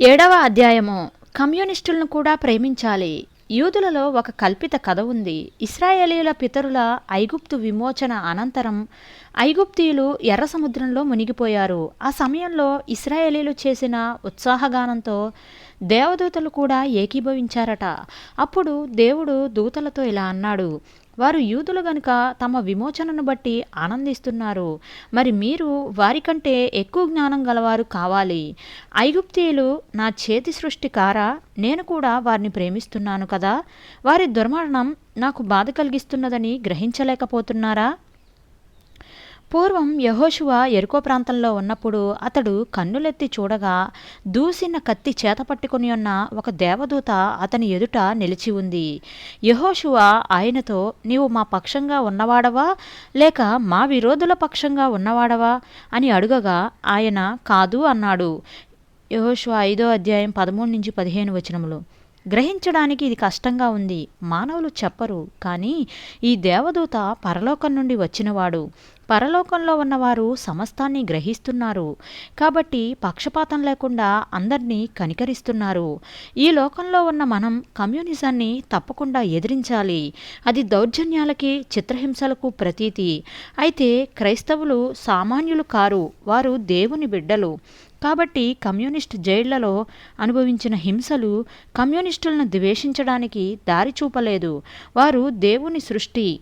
ఏడవ అధ్యాయము. కమ్యూనిస్టులను కూడా ప్రేమించాలి. యూదులలో ఒక కల్పిత కథ ఉంది. ఇస్రాయేలీల పితరుల ఐగుప్తు విమోచన అనంతరం ఐగుప్తీయులు ఎర్ర సముద్రంలో మునిగిపోయారు. ఆ సమయంలో ఇస్రాయేలీలు చేసిన ఉత్సాహగానంతో దేవదూతలు కూడా ఏకీభవించారట. అప్పుడు దేవుడు దూతలతో ఇలా అన్నాడు వారు యూదులు గనుక తమ విమోచనను బట్టి ఆనందిస్తున్నారు మరి మీరు వారికంటే ఎక్కువ జ్ఞానం గలవారు కావాలి. ఐగుప్తీయులు నా చేతి సృష్టి కారా? నేను కూడా వారిని ప్రేమిస్తున్నాను కదా. వారి దుర్మరణం నాకు బాధ కలిగిస్తున్నదని గ్రహించలేకపోతున్నారా? పూర్వం యహోషువ ఎరుకో ప్రాంతంలో ఉన్నప్పుడు అతడు కన్నులెత్తి చూడగా దూసిన కత్తి చేత పట్టుకుని ఉన్న ఒక దేవదూత అతని ఎదుట నిలిచి ఉంది. యహోషువ ఆయనతో నీవు మా పక్షంగా ఉన్నవాడవా? లేక మా విరోధుల పక్షంగా ఉన్నవాడవా అని అడుగగా ఆయన కాదు అన్నాడు. యహోషువ ఐదో అధ్యాయం పదమూడు నుంచి పదిహేను వచనములు. గ్రహించడానికి ఇది కష్టంగా ఉంది. మానవులు చెప్పరు. కానీ ఈ దేవదూత పరలోకం నుండి వచ్చినవాడు. పరలోకంలో ఉన్నవారు సమస్తాన్ని గ్రహిస్తున్నారు. కాబట్టి పక్షపాతం లేకుండా అందరినీ కనికరిస్తున్నారు. ఈ లోకంలో ఉన్న మనం కమ్యూనిజాన్ని తప్పకుండా ఎదిరించాలి. అది దౌర్జన్యాలకి చిత్రహింసలకు ప్రతీతి. అయితే క్రైస్తవులు సామాన్యులు కారు వారు దేవుని బిడ్డలు. కాబట్టి కమ్యూనిస్ట్ జైళ్ళలో అనుభవించిన హింసలు కమ్యూనిస్టులను ద్వేషించడానికి దారి చూపలేదు. వారు దేవుని సృష్టి.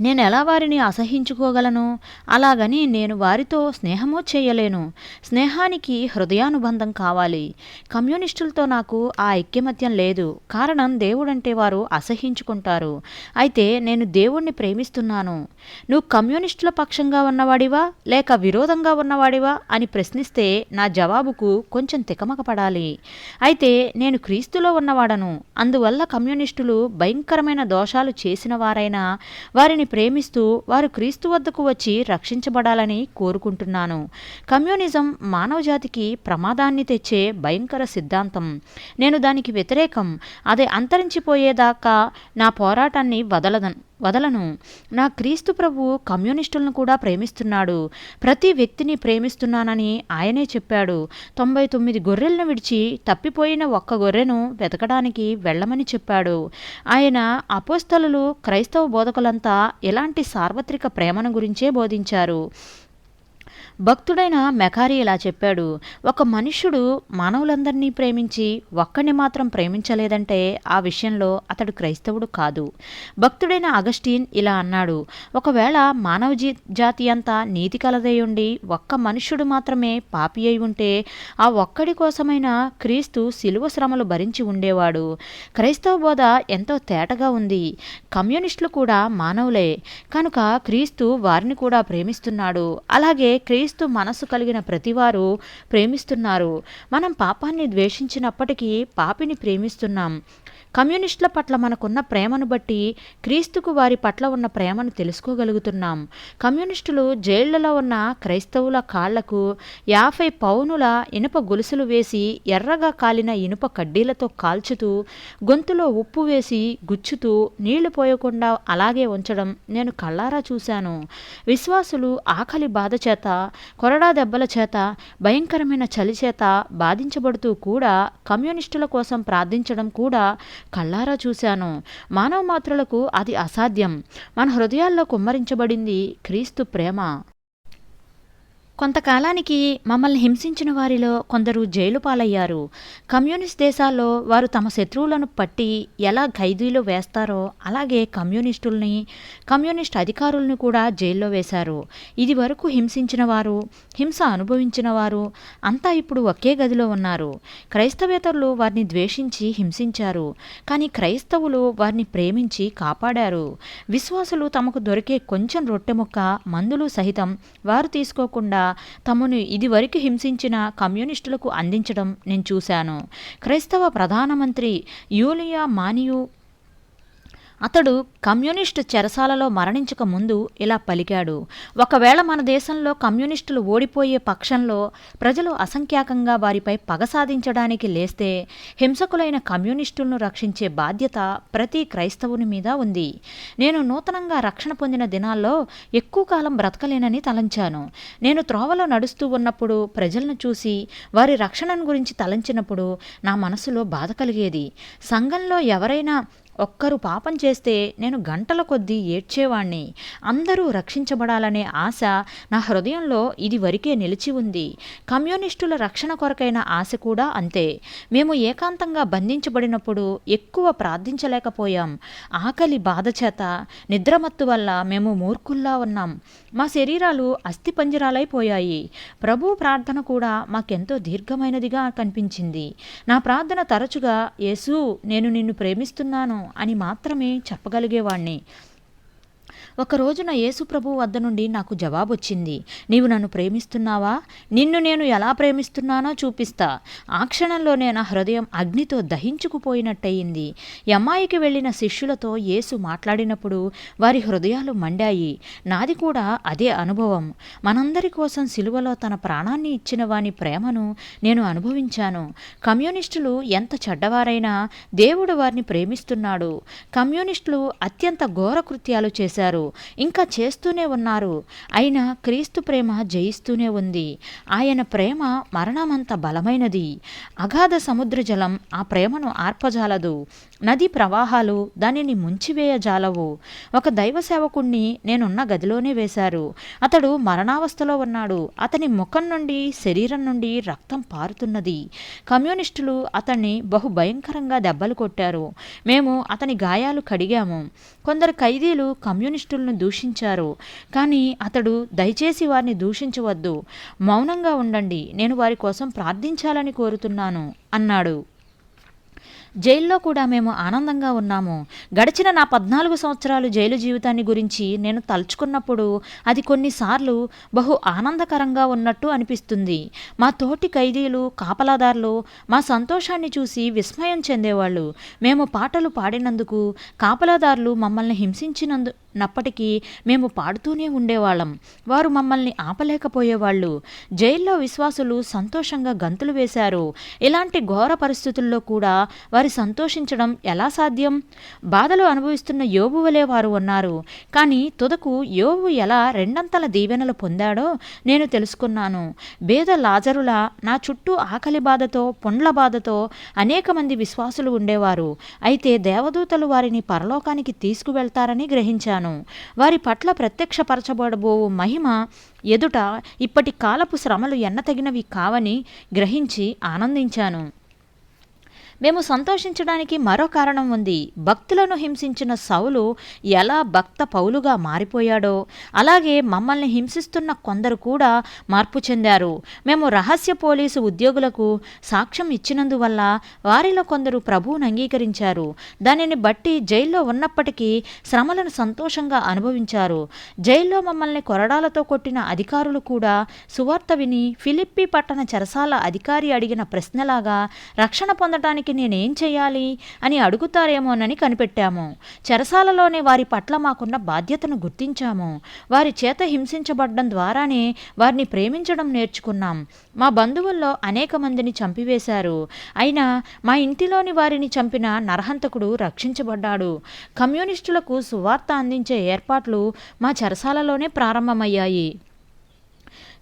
నేను ఎలా వారిని అసహించుకోగలను? అలాగని నేను వారితో స్నేహము చేయలేను. స్నేహానికి హృదయానుబంధం కావాలి. కమ్యూనిస్టులతో నాకు ఆ ఐక్యమత్యం లేదు. కారణం దేవుడంటే వారు అసహించుకుంటారు. అయితే నేను దేవుణ్ణి ప్రేమిస్తున్నాను. నువ్వు కమ్యూనిస్టుల పక్షంగా ఉన్నవాడివా? లేక విరోధంగా ఉన్నవాడివా? అని ప్రశ్నిస్తే నా జవాబుకు కొంచెం తికమక పడాలి. అయితే నేను క్రీస్తులో ఉన్నవాడను. అందువల్ల కమ్యూనిస్టులు భయంకరమైన దోషాలు చేసిన వారైనా వారిని ప్రేమిస్తూ వారు క్రీస్తు వద్దకు వచ్చి రక్షించబడాలని కోరుకుంటున్నాను. కమ్యూనిజం మానవజాతికి ప్రమాదాన్ని తెచ్చే భయంకర సిద్ధాంతం. నేను దానికి వ్యతిరేకం. అది అంతరించిపోయేదాకా నా పోరాటాన్ని వదలదను వదలను. నా క్రీస్తు ప్రభు కమ్యూనిస్టులను కూడా ప్రేమిస్తున్నాడు. ప్రతి వ్యక్తిని ప్రేమిస్తున్నానని ఆయనే చెప్పాడు. తొంభై తొమ్మిది గొర్రెలను విడిచి తప్పిపోయిన ఒక్క గొర్రెను వెతకడానికి వెళ్ళమని చెప్పాడు. ఆయన అపోస్తలు క్రైస్తవ బోధకులంతా ఎలాంటి సార్వత్రిక ప్రేమను గురించే బోధించారు. భక్తుడైన మెకారి ఇలా చెప్పాడు ఒక మనుష్యుడు మానవులందరినీ ప్రేమించి ఒక్కడిని మాత్రం ప్రేమించలేదంటే ఆ విషయంలో అతడు క్రైస్తవుడు కాదు. భక్తుడైన అగస్టీన్ ఇలా అన్నాడు ఒకవేళ మానవ జీ జాతి అంతా నీతి కలదై ఉండి ఒక్క మనుష్యుడు మాత్రమే పాపి అయి ఉంటే ఆ ఒక్కడి కోసమైనా క్రీస్తు శిలువ శ్రమలు భరించి ఉండేవాడు. క్రైస్తవ బోధ ఎంతో తేటగా ఉంది. కమ్యూనిస్టులు కూడా మానవులే. కనుక క్రీస్తు వారిని కూడా ప్రేమిస్తున్నాడు. అలాగే క్రీస్తు మనసు కలిగిన ప్రతివారు ప్రేమిస్తున్నారు. మనం పాపాన్ని ద్వేషించినప్పటికీ పాపిని ప్రేమిస్తున్నాం. కమ్యూనిస్టుల పట్ల మనకున్న ప్రేమను బట్టి క్రీస్తుకు వారి పట్ల ఉన్న ప్రేమను తెలుసుకోగలుగుతున్నాం. కమ్యూనిస్టులు జైళ్ళలో ఉన్న క్రైస్తవుల కాళ్ళకు యాభై పౌనుల ఇనుప గొలుసులు వేసి ఎర్రగా కాలిన ఇనుప కడ్డీలతో కాల్చుతూ గొంతులో ఉప్పు వేసి గుచ్చుతూ నీళ్ళు పోయకుండా అలాగే ఉంచడం నేను కళ్ళారా చూశాను. విశ్వాసులు ఆకలి బాధ చేత కొరడా దెబ్బల చేత భయంకరమైన చలి చేత బాధించబడుతూ కూడా కమ్యూనిస్టుల కోసం ప్రార్థించడం కూడా కళ్ళారా చూశాను. మానవ మాత్రులకు అది అసాధ్యం. మన హృదయాల్లో కుమ్మరించబడింది క్రీస్తు ప్రేమ. కొంతకాలానికి మమ్మల్ని హింసించిన వారిలో కొందరు జైలు పాలయ్యారు. కమ్యూనిస్ట్ దేశాల్లో వారు తమ శత్రువులను పట్టి ఎలా ఖైదీలో వేస్తారో అలాగే కమ్యూనిస్టుల్ని కమ్యూనిస్ట్ అధికారుల్ని కూడా జైల్లో వేశారు. ఇది వరకు హింసించిన వారు హింస అనుభవించిన వారు అంతా ఇప్పుడు ఒకే గదిలో ఉన్నారు. క్రైస్తవేతరులు వారిని ద్వేషించి హింసించారు. కానీ క్రైస్తవులు వారిని ప్రేమించి కాపాడారు. విశ్వాసులు తమకు దొరికే కొంచెం రొట్టె ముక్క మందులు సహితం వారు తీసుకోకుండా తమను ఇదివరకు హింసించిన కమ్యూనిస్టులకు అందించడం నేను చూశాను. క్రైస్తవ ప్రధానమంత్రి యూలియా మానియు అతడు కమ్యూనిస్టు చెరసాలలో మరణించక ముందు ఇలా పలికాడు. ఒకవేళ మన దేశంలో కమ్యూనిస్టులు ఓడిపోయే పక్షంలో ప్రజలు అసంఖ్యాకంగా వారిపై పగ సాధించడానికి లేస్తే హింసకులైన కమ్యూనిస్టులను రక్షించే బాధ్యత ప్రతి క్రైస్తవుని మీద ఉంది. నేను నూతనంగా రక్షణ పొందిన దినాల్లో ఎక్కువ కాలం బ్రతకలేనని తలంచాను. నేను త్రోవలో నడుస్తూ ఉన్నప్పుడు ప్రజలను చూసి వారి రక్షణను గురించి తలంచినప్పుడు నా మనసులో బాధ కలిగేది. సంఘంలో ఎవరైనా ఒక్కరు పాపం చేస్తే నేను గంటల కొద్దీ ఏడ్చేవాణ్ణి. అందరూ రక్షించబడాలనే ఆశ నా హృదయంలో ఇది వరకే నిలిచి ఉంది. కమ్యూనిస్టుల రక్షణ కొరకైన ఆశ కూడా అంతే. మేము ఏకాంతంగా బంధించబడినప్పుడు ఎక్కువ ప్రార్థించలేకపోయాం. ఆకలి బాధ చేత నిద్రమత్తు వల్ల మేము మూర్ఖుల్లా ఉన్నాం. మా శరీరాలు అస్థిపంజరాలైపోయాయి. ప్రభు ప్రార్థన కూడా మాకెంతో దీర్ఘమైనదిగా కనిపించింది. నా ప్రార్థన తరచుగా యేసు నేను నిన్ను ప్రేమిస్తున్నాను. అని మాత్రమే చెప్పగలిగేవాణ్ణి. ఒక రోజున యేసుప్రభు వద్ద నుండి నాకు జవాబు వచ్చింది నీవు నన్ను ప్రేమిస్తున్నావా? నిన్ను నేను ఎలా ప్రేమిస్తున్నానో చూపిస్తా. ఆ క్షణంలోనే నా హృదయం అగ్నితో దహించుకుపోయినట్టయింది. ఈ అమ్మాయికి వెళ్ళిన శిష్యులతో యేసు మాట్లాడినప్పుడు వారి హృదయాలు మండాయి. నాది కూడా అదే అనుభవం. మనందరి కోసం సిలువలో తన ప్రాణాన్ని ఇచ్చిన వాని ప్రేమను నేను అనుభవించాను. కమ్యూనిస్టులు ఎంత చెడ్డవారైనా దేవుడు వారిని ప్రేమిస్తున్నాడు. కమ్యూనిస్టులు అత్యంత ఘోర కృత్యాలు చేశారు. ఇంకా చేస్తూనే ఉన్నారు. అయినా క్రీస్తు ప్రేమ జయిస్తూనే ఉంది. ఆయన ప్రేమ మరణమంత బలమైనది. అగాధ సముద్ర జలం ఆ ప్రేమను ఆర్పజాలదు. నది ప్రవాహాలు దానిని ముంచివేయజాలవు. ఒక దైవ సేవకుణ్ణి నేనున్న గదిలోనే వేశారు. అతడు మరణావస్థలో ఉన్నాడు. అతని ముఖం నుండి శరీరం నుండి రక్తం పారుతున్నది. కమ్యూనిస్టులు అతన్ని బహు భయంకరంగా దెబ్బలు కొట్టారు. మేము అతని గాయాలు కడిగాము. కొందరు ఖైదీలు కమ్యూనిస్టులను దూషించారు. కానీ అతడు దయచేసి వారిని దూషించవద్దు. మౌనంగా ఉండండి. నేను వారి కోసం ప్రార్థించాలని కోరుతున్నాను అన్నాడు. జైల్లో కూడా మేము ఆనందంగా ఉన్నాము. గడిచిన నా పద్నాలుగు సంవత్సరాలు జైలు జీవితాన్ని గురించి నేను తలుచుకున్నప్పుడు అది కొన్నిసార్లు బహు ఆనందకరంగా ఉన్నట్టు అనిపిస్తుంది. మా తోటి ఖైదీలు కాపలాదారులు మా సంతోషాన్ని చూసి విస్మయం చెందేవాళ్ళు. మేము పాటలు పాడినందుకు కాపలాదారులు మమ్మల్ని హింసించినందు నప్పటికీ మేము పాడుతూనే ఉండేవాళ్ళం. వారు మమ్మల్ని ఆపలేకపోయేవాళ్ళు. జైల్లో విశ్వాసులు సంతోషంగా గంతులు వేశారు. ఇలాంటి ఘోర పరిస్థితుల్లో కూడా వారి సంతోషించడం ఎలా సాధ్యం? బాధలు అనుభవిస్తున్న యోబు వలె వారు ఉన్నారు. కానీ తుదకు యోబు ఎలా రెండంతల దీవెనలు పొందాడో నేను తెలుసుకున్నాను. బేద లాజరుల నా చుట్టూ ఆకలి బాధతో పుండ్ల బాధతో అనేక మంది విశ్వాసులు ఉండేవారు. అయితే దేవదూతలు వారిని పరలోకానికి తీసుకువెళ్తారని గ్రహించాను. వారి పట్ల ప్రత్యక్షపరచబడబోవు మహిమ ఎదుట ఇప్పటి కాలపు శ్రమలు ఎన్నతగినవి కావని గ్రహించి ఆనందించాను. మేము సంతోషించడానికి మరో కారణం ఉంది. భక్తులను హింసించిన సౌలు ఎలా భక్త పౌలుగా మారిపోయాడో అలాగే మమ్మల్ని హింసిస్తున్న కొందరు కూడా మార్పు చెందారు. మేము రహస్య పోలీసు ఉద్యోగులకు సాక్ష్యం ఇచ్చినందువల్ల వారిలో కొందరు ప్రభువును అంగీకరించారు. దానిని బట్టి జైల్లో ఉన్నప్పటికీ శ్రమలను సంతోషంగా అనుభవించారు. జైల్లో మమ్మల్ని కొరడాలతో కొట్టిన అధికారులు కూడా సువార్త విని ఫిలిప్పి పట్టణ చెరసాల అధికారి అడిగిన ప్రశ్నలాగా రక్షణ వారికి నేనేం చేయాలి అని అడుగుతారేమోనని కనిపెట్టాము. చెరసాలలోనే వారి పట్ల మాకున్న బాధ్యతను గుర్తించాము. వారి చేత హింసించబడ్డం ద్వారానే వారిని ప్రేమించడం నేర్చుకున్నాం. మా బంధువుల్లో అనేక మందిని చంపివేశారు. అయినా మా ఇంటిలోని వారిని చంపిన నరహంతకుడు రక్షించబడ్డాడు. కమ్యూనిస్టులకు సువార్త అందించే ఏర్పాట్లు మా చెరసాలలోనే ప్రారంభమయ్యాయి.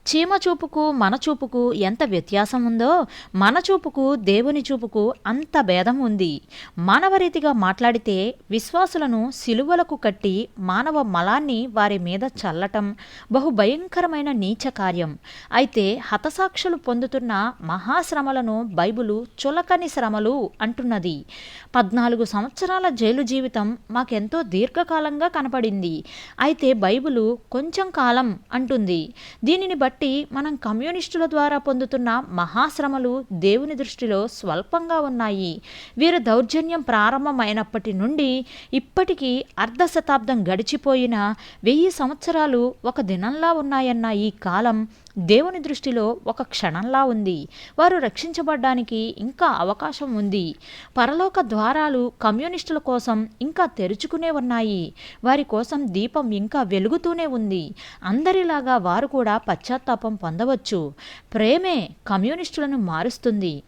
చీమ చూపుకు మన చూపుకు ఎంత వ్యత్యాసం ఉందో మన చూపుకు దేవుని చూపుకు అంత భేదం ఉంది. మానవరీతిగా మాట్లాడితే విశ్వాసులను సిలువలకు కట్టి మానవ మలాన్ని వారి మీద చల్లటం బహు భయంకరమైన నీచ కార్యం. అయితే హతసాక్షులు పొందుతున్న మహాశ్రమలను బైబులు చులకని శ్రమలు అంటున్నది. పద్నాలుగు సంవత్సరాల జైలు జీవితం మాకెంతో దీర్ఘకాలంగా కనపడింది. అయితే బైబులు కొంచెం కాలం అంటుంది. దీనిని బట్టి మనం కమ్యూనిస్టుల ద్వారా పొందుతున్న మహాశ్రమలు దేవుని దృష్టిలో స్వల్పంగా ఉన్నాయి. వీరి దౌర్జన్యం ప్రారంభమైనప్పటి నుండి ఇప్పటికీ అర్ధ శతాబ్దం గడిచిపోయిన వెయ్యి సంవత్సరాలు ఒక దినంలా ఉన్నాయన్న ఈ కాలం దేవుని దృష్టిలో ఒక క్షణంలా ఉంది. వారు రక్షించబడ్డానికి ఇంకా అవకాశం ఉంది. పరలోక ద్వారాలు కమ్యూనిస్టుల కోసం ఇంకా తెరుచుకునే ఉన్నాయి. వారి కోసం దీపం ఇంకా వెలుగుతూనే ఉంది. అందరిలాగా వారు కూడా పశ్చాత్తాపం పొందవచ్చు. ప్రేమే కమ్యూనిస్టులను మారుస్తుంది.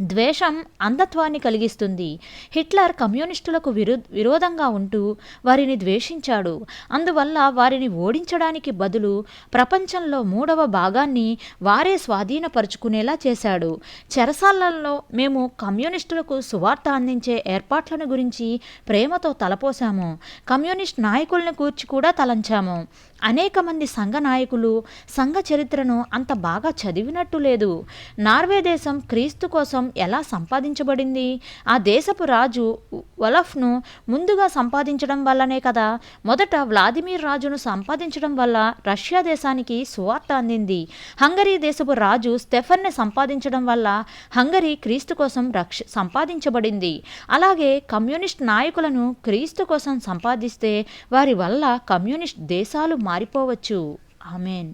ద్వేషం అంధత్వాన్ని కలిగిస్తుంది. హిట్లర్ కమ్యూనిస్టులకు విరు విరోధంగా ఉంటూ వారిని ద్వేషించాడు. అందువల్ల వారిని ఓడించడానికి బదులు ప్రపంచంలో మూడవ భాగాన్ని వారే స్వాధీనపరుచుకునేలా చేశాడు. చెరసాలలో మేము కమ్యూనిస్టులకు సువార్త అందించే ఏర్పాట్లను గురించి ప్రేమతో తలపోశాము. కమ్యూనిస్ట్ నాయకులను కూర్చి కూడా తలంచాము. అనేక మంది సంఘ నాయకులు సంఘ చరిత్రను అంత బాగా చదివినట్టు లేదు. నార్వే దేశం క్రీస్తు కోసం ఎలా సంపాదించబడింది? ఆ దేశపు రాజు వలఫ్ను ముందుగా సంపాదించడం వల్లనే కదా. మొదట వ్లాదిమిర్ రాజును సంపాదించడం వల్ల రష్యా దేశానికి సువార్త అందింది. హంగరీ దేశపు రాజు స్టెఫన్ని సంపాదించడం వల్ల హంగరీ క్రీస్తు కోసం రక్ష సంపాదించబడింది. అలాగే కమ్యూనిస్ట్ నాయకులను క్రీస్తు కోసం సంపాదిస్తే వారి వల్ల కమ్యూనిస్ట్ దేశాలు మారిపోవచ్చు. ఆమెన్.